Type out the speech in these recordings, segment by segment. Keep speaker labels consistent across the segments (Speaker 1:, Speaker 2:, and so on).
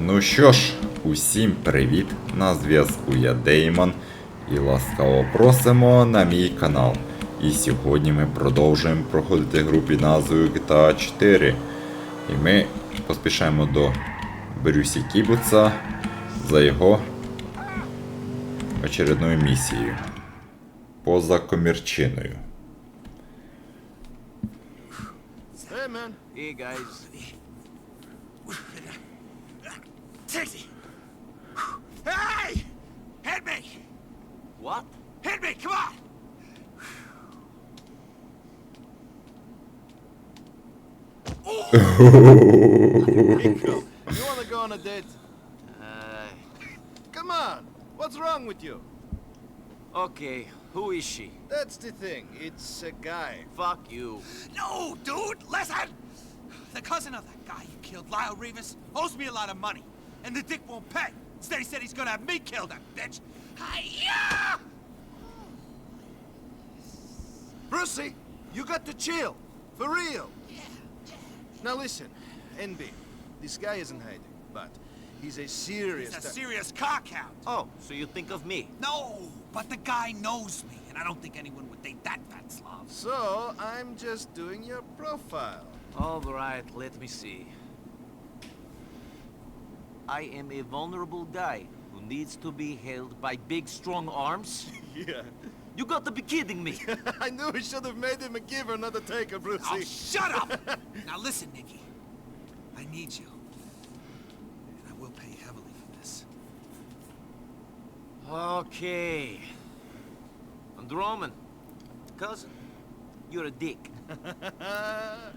Speaker 1: Ну що ж, усім привіт! На зв'язку я Деймон і ласкаво просимо на мій канал. І сьогодні ми продовжуємо проходити гру під назвою GTA 4. І ми поспішаємо до Брюсі Кібуца за його очередною місією. Поза комірчиною.
Speaker 2: Hey. Taxi. Hey! Hit me!
Speaker 3: What?
Speaker 2: Hit me! Come on! Rico, you want to go on a date?
Speaker 3: Uh,
Speaker 2: Come on! What's wrong with you?
Speaker 3: okay, who is she?
Speaker 2: That's the thing. It's a guy.
Speaker 3: Fuck you.
Speaker 4: No, dude, listen! The cousin of that guy you killed, Lyle Rivas, owes me a lot of money. And the dick won't pay. Instead, he said he's gonna have me kill that bitch. Hi-ya!
Speaker 2: Brucey, you got to chill. For real. Now listen, NB. This guy isn't hiding, but he's a serious.
Speaker 4: He's a
Speaker 2: ti-
Speaker 4: serious cockhound.
Speaker 3: Oh, so you think of me?
Speaker 4: No, but the guy knows me, and I don't think anyone would date that fat slob.
Speaker 2: So I'm just doing your profile.
Speaker 3: All right, let me see. I am a vulnerable guy who needs to be held by big, strong arms.
Speaker 2: Yeah.
Speaker 3: You got to be kidding me.
Speaker 2: I knew we should have made him a giver, not a taker, Brucey.
Speaker 4: Oh, shut up! now listen, Nicky. I need you. And I will pay heavily for this.
Speaker 3: Okay. Androman, cousin, you're a dick. Ah!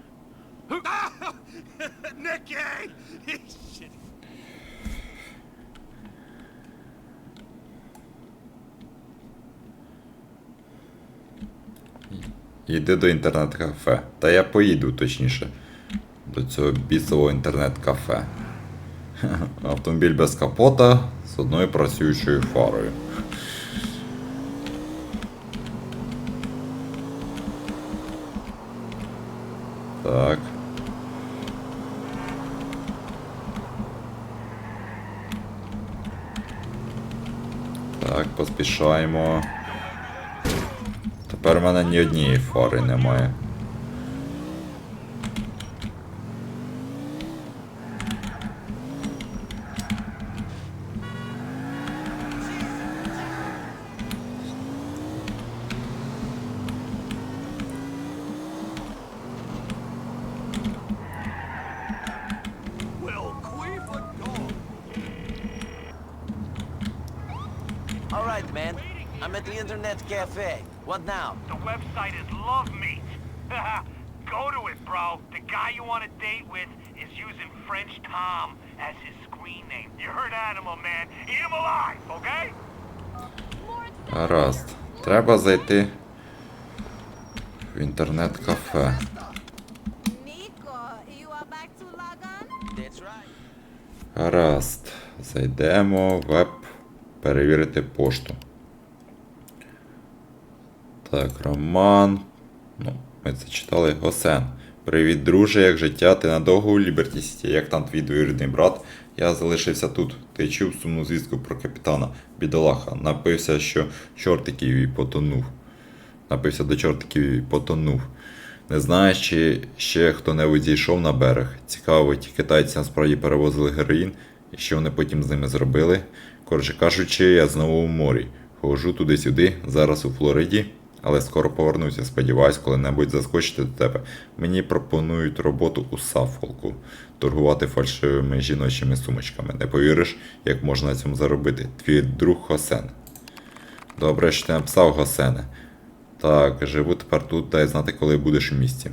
Speaker 4: Nicky! Shit.
Speaker 1: Йди до інтернет-кафе. Та я поїду точніше. До цього бісового інтернет-кафе. Автомобіль без капота з одною працюючою фарою. Так. Так, поспішаємо. Тепер в мене ні однієї фари немає.
Speaker 4: Will Queefer go?
Speaker 3: All right, man. I'm at the internet cafe. What now?
Speaker 5: The website is Love Meet. Go to it, bro. The guy you want to date with is using French Tom as his screen name. You heard Animal, man. Eat him alive, okay?
Speaker 1: Гаразд. Треба зайти в інтернет-кафе. Гаразд. Зайдемо в веб перевірити пошту. Так, Роман. Ну, ми це читали. Госен. Привіт, друже, як життя? Ти надовго у Ліберті Сіті? Як там твій двоюрідний брат? Я залишився тут. Ти чув сумну звістку про капітана. Бідолаха. Напився, що чортиків і потонув. Напився до чортиків і потонув. Не знаєш, чи ще хто-небудь зійшов на берег. Цікаво, ті китайці насправді перевозили героїн, і що вони потім з ними зробили. Коротше кажучи, я знову в морі. Хожу туди-сюди, зараз у Флориді, але скоро повернуся. Сподіваюсь, коли-небудь заскочити до тебе. Мені пропонують роботу у Саффолку, торгувати фальшивими жіночими сумочками. Не повіриш, як можна на цьому заробити. Твій друг Хосен. Добре, що ти написав Госене. Так, живу тепер тут, дай знати, коли будеш у місті.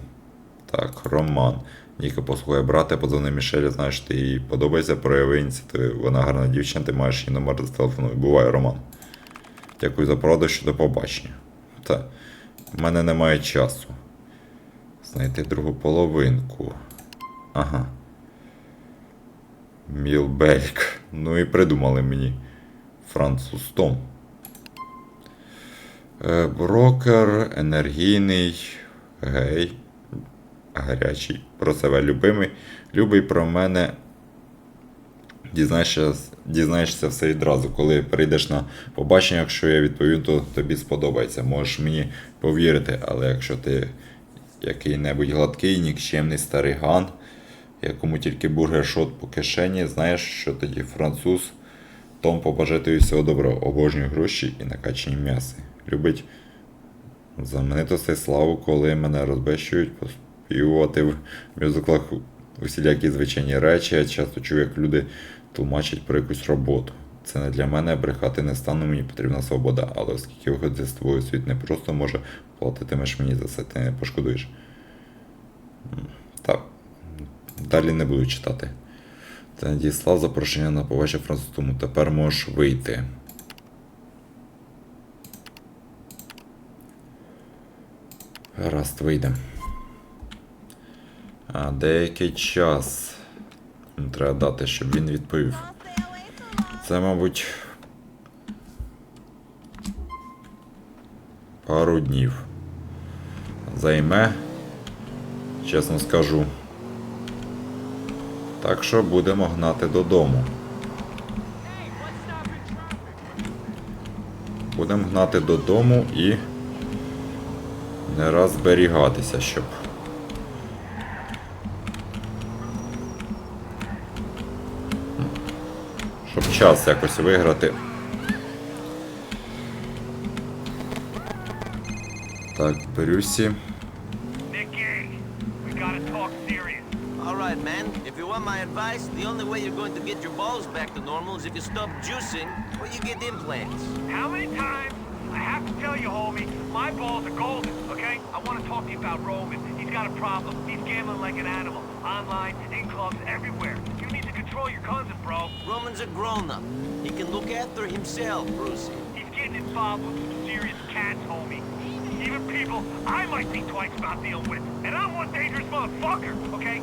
Speaker 1: Так, Роман. Ніка, послухай, брате, подзвони Мішелі, знаєш, ти їй подобається, прояви ініціативу. Вона гарна дівчина, ти маєш її номер зателефоную. Буває, Роман. Дякую за пораду щодо побачення. Та, в мене немає часу. Знайти другу половинку. Ага. Мілбельк. Ну і придумали мені. Француз Том. Е, Брокер, енергійний, гей, гарячий, про себе любимий, любий про мене Дізнаєшся, дізнаєшся все відразу, коли прийдеш на побачення, якщо я відповім, то тобі сподобається. Можеш мені повірити, але якщо ти який-небудь гладкий, нікчемний старий ган, якому тільки бургершот по кишені, знаєш, що тоді француз, Том побажаю тобі всього доброго, обожнюю гроші і накачані м'яси. Любить знаменитостей славу, коли мене розбещують, поспівувати в мюзиклах усілякі звичайні речі. Я часто чую, як люди тлумачать про якусь роботу. Це не для мене, брехати не стану, мені потрібна свобода, але оскільки виходить з твою світ не просто може, платитимеш мені за це, ти не пошкодуєш. Так. Далі не буду читати. Ти надіслав запрошення на побачення француз, тому тепер можеш вийти. Гаразд, вийдемо. Деякий час треба дати, щоб він відповів. Це, мабуть, пару днів. Займе, чесно скажу. Так що будемо гнати додому. Будемо гнати додому і не раз зберігатися, щоб. час якось виграти. Так, Брюсі.
Speaker 5: Nicky, we gotta talk serious.
Speaker 3: All right, man. If you want my advice, the only way you're going to get your balls back to normal is if you stop juicing or you get implants.
Speaker 5: How many times I have to tell you, homie, my balls are golden, okay? I want to talk to you about Roman. He's got a problem. He's gambling like an animal. Online, in clubs, everywhere. You need to control your cousin, bro.
Speaker 3: Roman's a grown-up. He can look after himself, Brucey.
Speaker 5: He's getting involved with some serious cats, homie. Even people I might think twice about dealing with. And I'm one dangerous motherfucker, okay?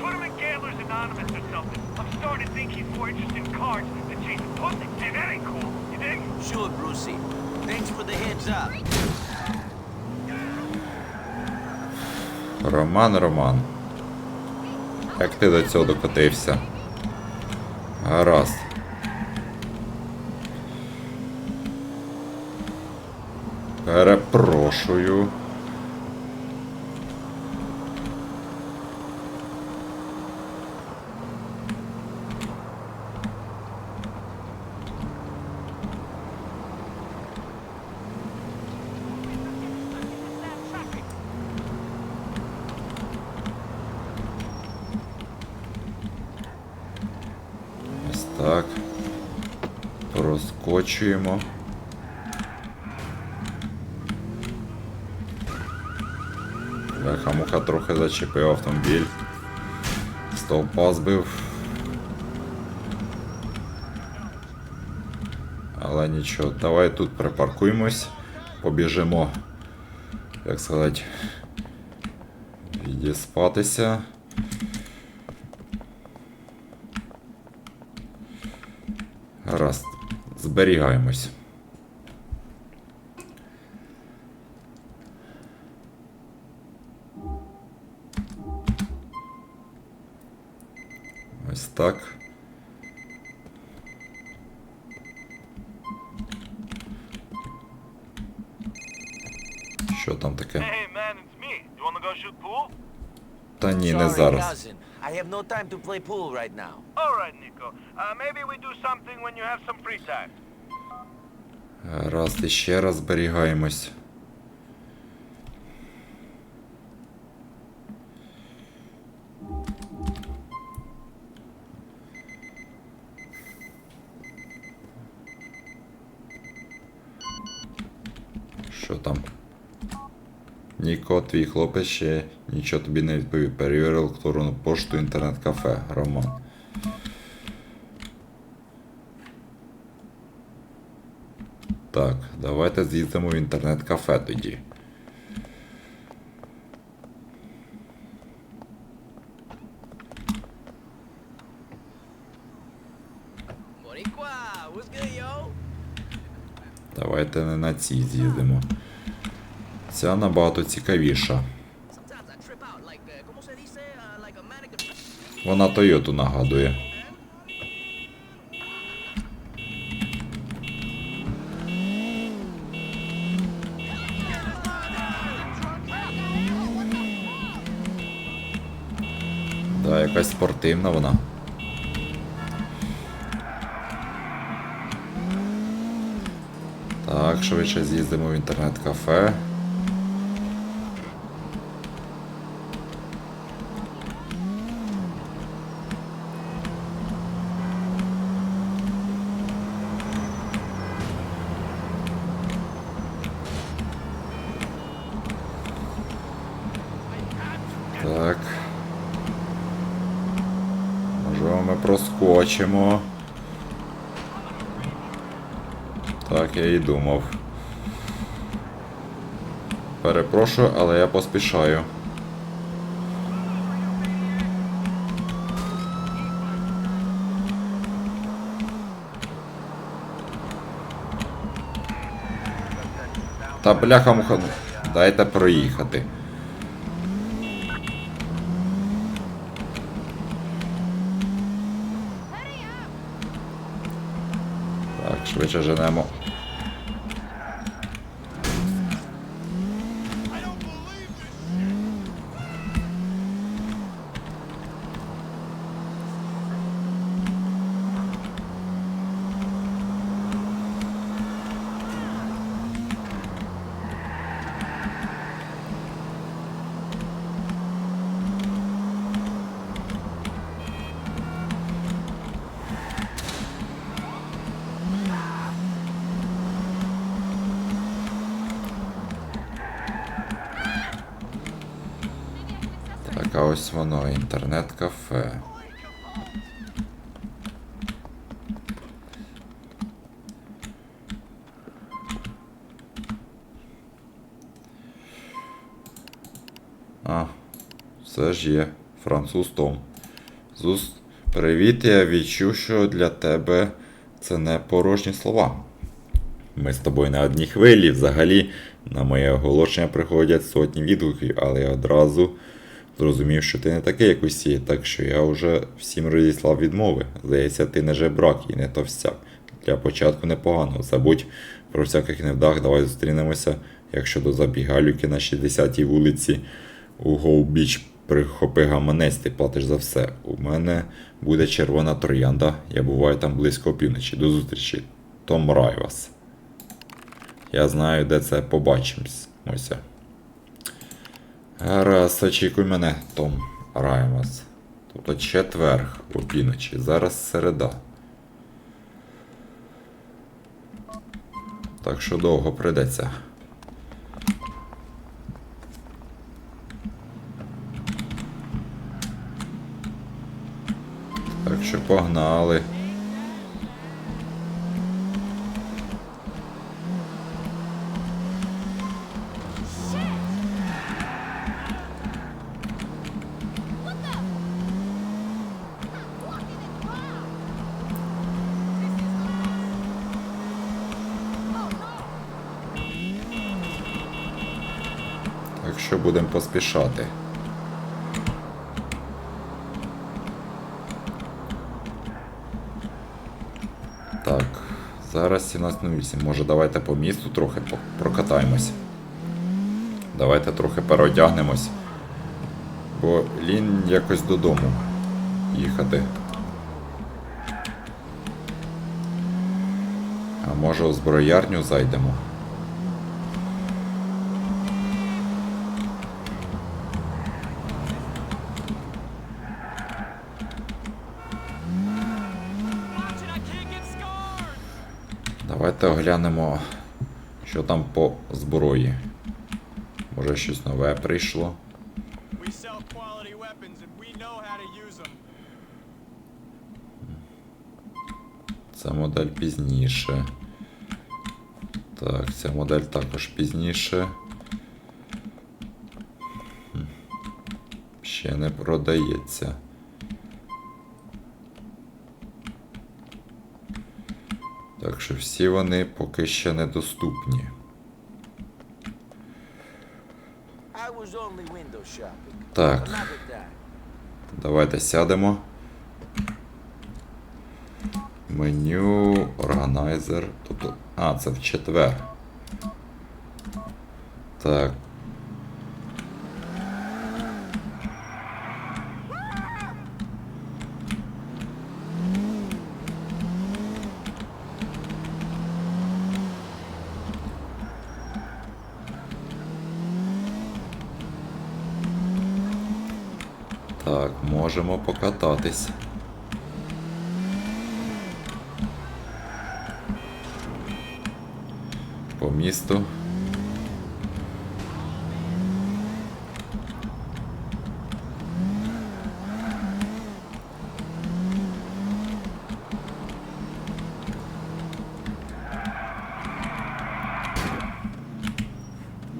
Speaker 5: Put him in Gamblers Anonymous or something. I'm starting to think he's more interested in cards than chasing pussy. And that ain't cool. You dig?
Speaker 3: Sure, Brucey. Thanks for the heads up.
Speaker 1: Роман, Роман. Як ти до цього докотився? Гаразд. Перепрошую. Ось так. Проскочуємо. Бляха-муха трохи зачепив автомобіль. Стовпа збив. Але нічого, давай тут припаркуємось, побіжимо, як сказати, відіспатися. Гаразд, зберігаємось. Ось так. Що там таке?
Speaker 5: Hey, man, it's me. You wanna go shoot pool?
Speaker 1: Та ні, не
Speaker 3: Sorry,
Speaker 1: зараз.
Speaker 3: cousin. I have no time to play pool right now.
Speaker 5: All right, Nico. Uh, maybe we do something when you have some free time.
Speaker 1: Гаразд, іще раз зберігаємось. Що там? Ніко, твій хлопець ще нічого тобі не відповів. Перевір електронну пошту інтернет-кафе. Роман. Так, давайте з'їздимо в інтернет-кафе тоді. Давайте не на цій з'їздимо. Ця набагато цікавіша. Вона Тойоту нагадує. Да, якась спортивна вона. Так, швидше з'їздимо в інтернет-кафе. Проскочимо. Так, я і думав. Перепрошую, але я поспішаю. Та бляха муха. Дайте проїхати. Так, швидше женемо. Ось воно, інтернет-кафе. А, все ж є. Француз Том. Зус, привіт, я відчув, що для тебе це не порожні слова. Ми з тобою на одній хвилі. Взагалі, на моє оголошення приходять сотні відгуків, але я одразу зрозумів, що ти не такий, як усі, так що я вже всім розіслав відмови. Здається, ти не жебрак і не товстяк. Для початку непогано. Забудь про всяких невдах, давай зустрінемося. Якщо до забігалюки на 60-й вулиці у Гоу-Біч прихопи гаманець, ти платиш за все. У мене буде червона троянда, я буваю там близько опівночі. До зустрічі. Том Райвас. Я знаю, де це побачимось. Гаразд, очікуй мене, Том Раймас. Тобто четверг опівночі. Зараз середа. Так що довго придеться. Так що погнали. Що будемо поспішати. Так, зараз 17.08. Може давайте по місту трохи прокатаємось. Давайте трохи переодягнемось. Бо лінь якось додому їхати. А може у зброярню зайдемо? Давайте оглянемо, що там по зброї. Може щось нове прийшло. Ця модель пізніше. Так, ця модель також пізніше. Ще не продається. Так що всі вони поки ще недоступні. Так, давайте сядемо. Меню, органайзер. Тобто. А, це в четвер. Так. Так, можемо покататись. По місту.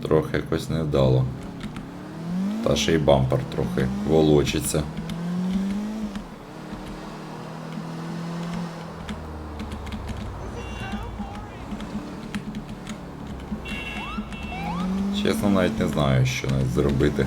Speaker 1: Трохи якось невдало. Та ще й бампер трохи волочиться. Чесно, навіть не знаю, що навіть зробити.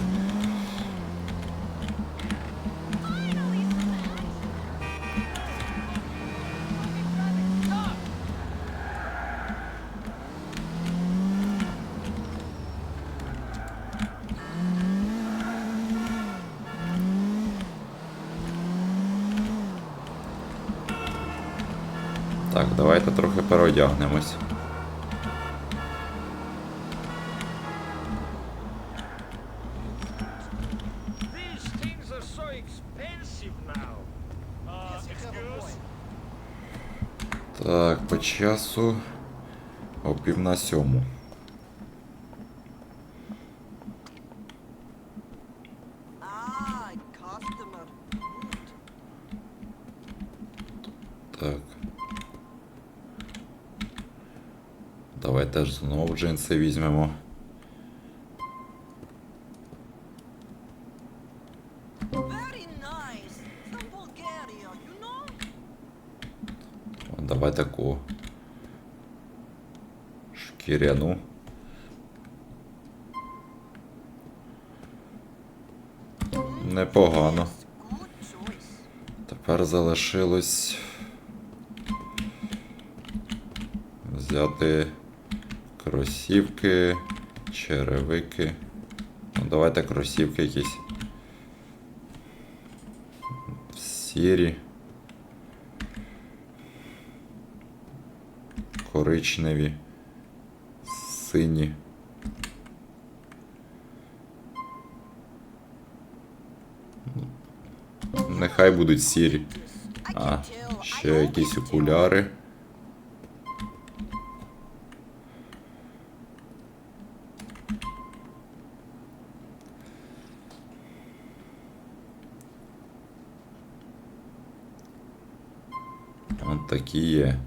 Speaker 1: Так, давайте трохи переодягнемось. Так, по часу о пів на сьому. Так. Давай теж знову джинси візьмемо. Шкіряну. Непогано. Тепер залишилось взяти кросівки, черевики. Ну, давайте кросівки якісь. Сірі. Коричневі. Сині. Нехай будуть сірі. А, ще якісь окуляри. Такі є.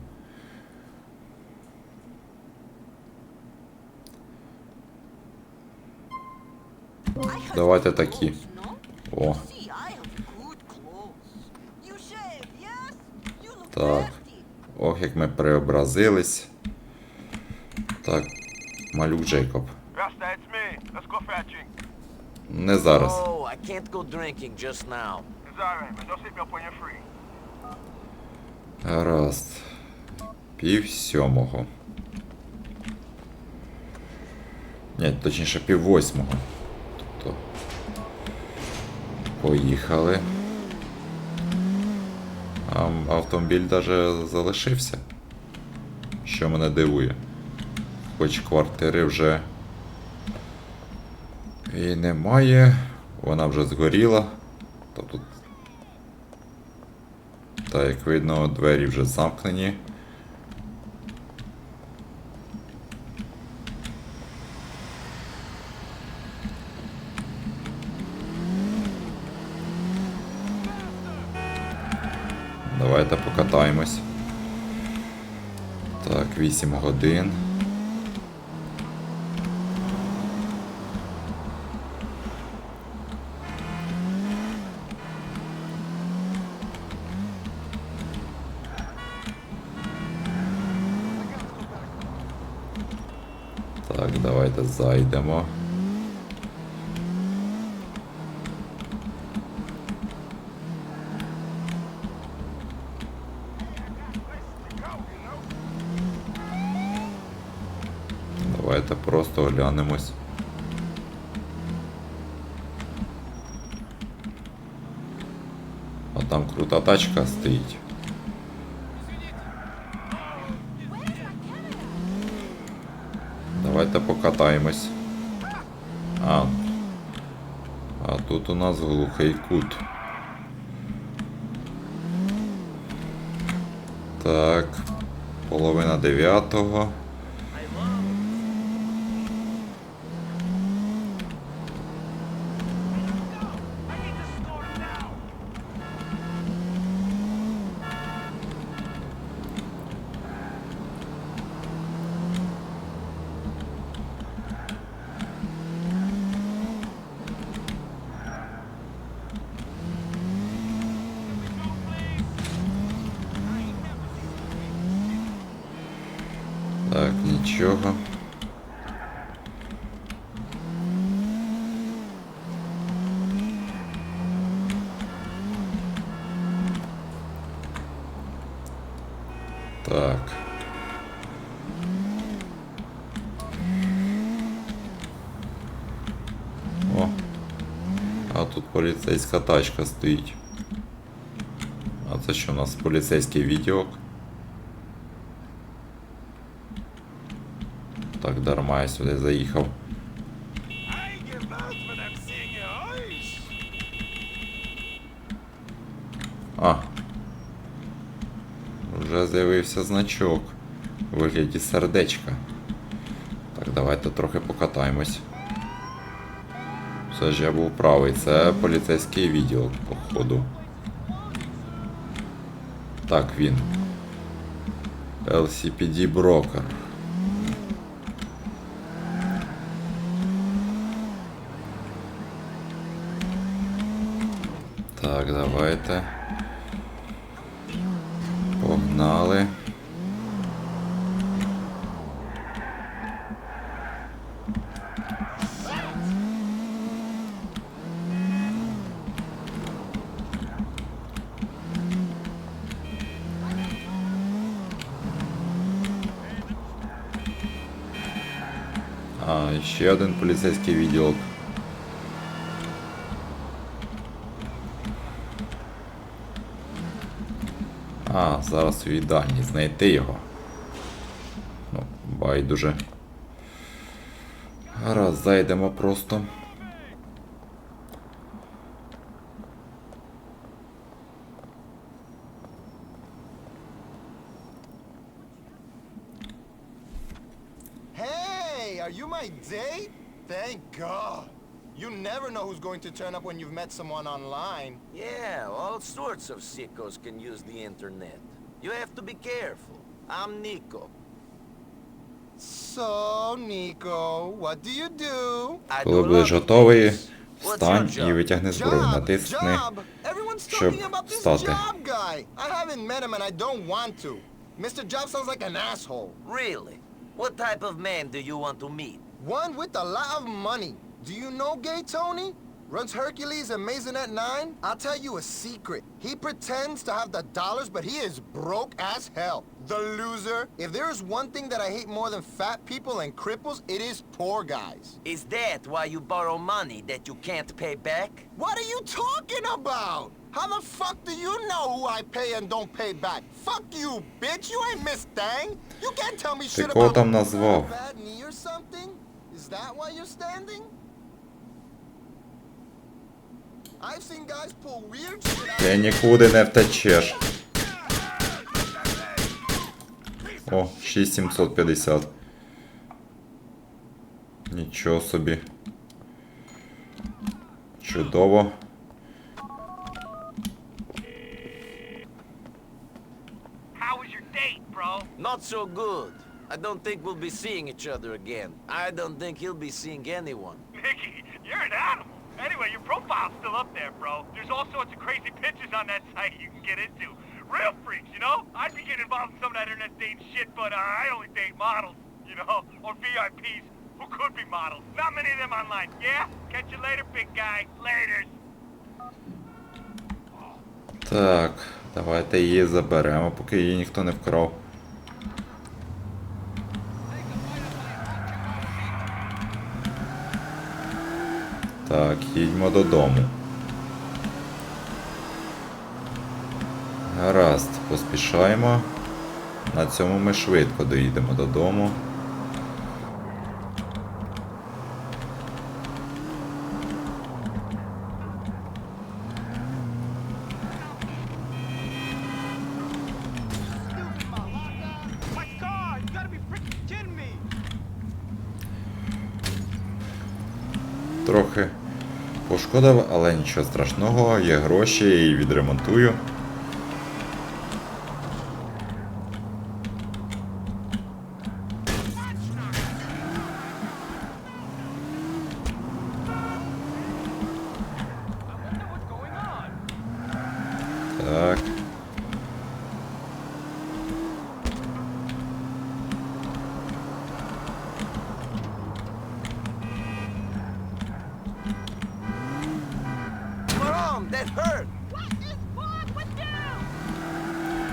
Speaker 6: Yes? You look
Speaker 1: Так. ох, як ми преобразились. Так, малюк Джейкоб. Не зараз.
Speaker 3: Oh.
Speaker 1: Гаразд. Пів сьомого. Ні, точніше, пів восьмого. Поїхали. А автомобіль даже залишився. Що мене дивує. Хоч квартири вже і немає. Вона вже згоріла. Тобто та, як видно, двері вже замкнені. Давайте покатаємось. Так, 8 годин. Так, давайте зайдемо. Давайте просто оглянемось. А там крута тачка стоїть. Давайте покатаємось. А. А тут у нас глухий кут. Так, половина дев'ятого. Нічого. Так. О. А тут поліцейська тачка стоїть. А це що у нас поліцейський відео? Я сюди заїхав. А. Вже з'явився значок у вигляді сердечка. Так, давайте трохи покатаємось. Все ж я був правий, це поліцейський відділ, походу. Так, він. LCPD Broker. Так, давайте. Погнали. А, ще один поліцейський відділок. А, зараз у їдальні знайти його. Ну, байдуже. Гаразд, зайдемо просто.
Speaker 2: met someone online.
Speaker 3: Yeah, all sorts of sickos can use the internet. You have to be careful. I'm Nico.
Speaker 2: So, Nico, what do you do?
Speaker 3: I
Speaker 1: Коли
Speaker 3: do a
Speaker 1: будеш
Speaker 3: lot of
Speaker 1: готовий,
Speaker 3: things. What's
Speaker 1: встань
Speaker 3: your
Speaker 1: і
Speaker 3: job?
Speaker 1: витягни зброю.
Speaker 2: Job,
Speaker 1: Натисни.
Speaker 2: job. Everyone's
Speaker 1: щоб
Speaker 2: talking about this
Speaker 1: встати.
Speaker 2: job guy. I haven't met him and I don't want to. Mr. Job sounds like an asshole.
Speaker 3: Really? What type of man do you want to meet?
Speaker 2: One with a lot of money. Do you know Gay Tony? Runs Hercules and Maisonette 9? I'll tell you a secret. He pretends to have the dollars, but he is broke as hell. The loser. If there is one thing that I hate more than fat people and cripples, it is poor guys.
Speaker 3: Is that why you borrow money that you can't pay back?
Speaker 2: What are you talking about? How the fuck do you know who I pay and don't pay back? Fuck you, bitch. You ain't Miss Thang. You can't tell me shit
Speaker 1: кого
Speaker 2: about
Speaker 1: там назвав?
Speaker 2: bad knee or something. Is that why you're standing?
Speaker 1: Ти нікуди не втечеш. О, 6750. Нічого собі. Чудово.
Speaker 5: How was your date, bro?
Speaker 3: Not so good. I don't think we'll be seeing each other again. I don't think he'll be seeing anyone.
Speaker 5: Mickey, you're an animal. Anyway, your profile's still up there, bro. There's all sorts of crazy pictures on that site you can get into. Real freaks, you know? I'd be getting involved in some of that internet dating shit, but uh, I only date models, you know? Or VIPs who could be models. Not many of them online. Yeah? Catch you later, big guy. Laters.
Speaker 1: Так, давайте її заберемо, поки її ніхто не вкрав. Так, їдьмо додому. Гаразд, поспішаємо. На цьому ми швидко доїдемо додому. трохи пошкодив, але нічого страшного, є гроші, її відремонтую.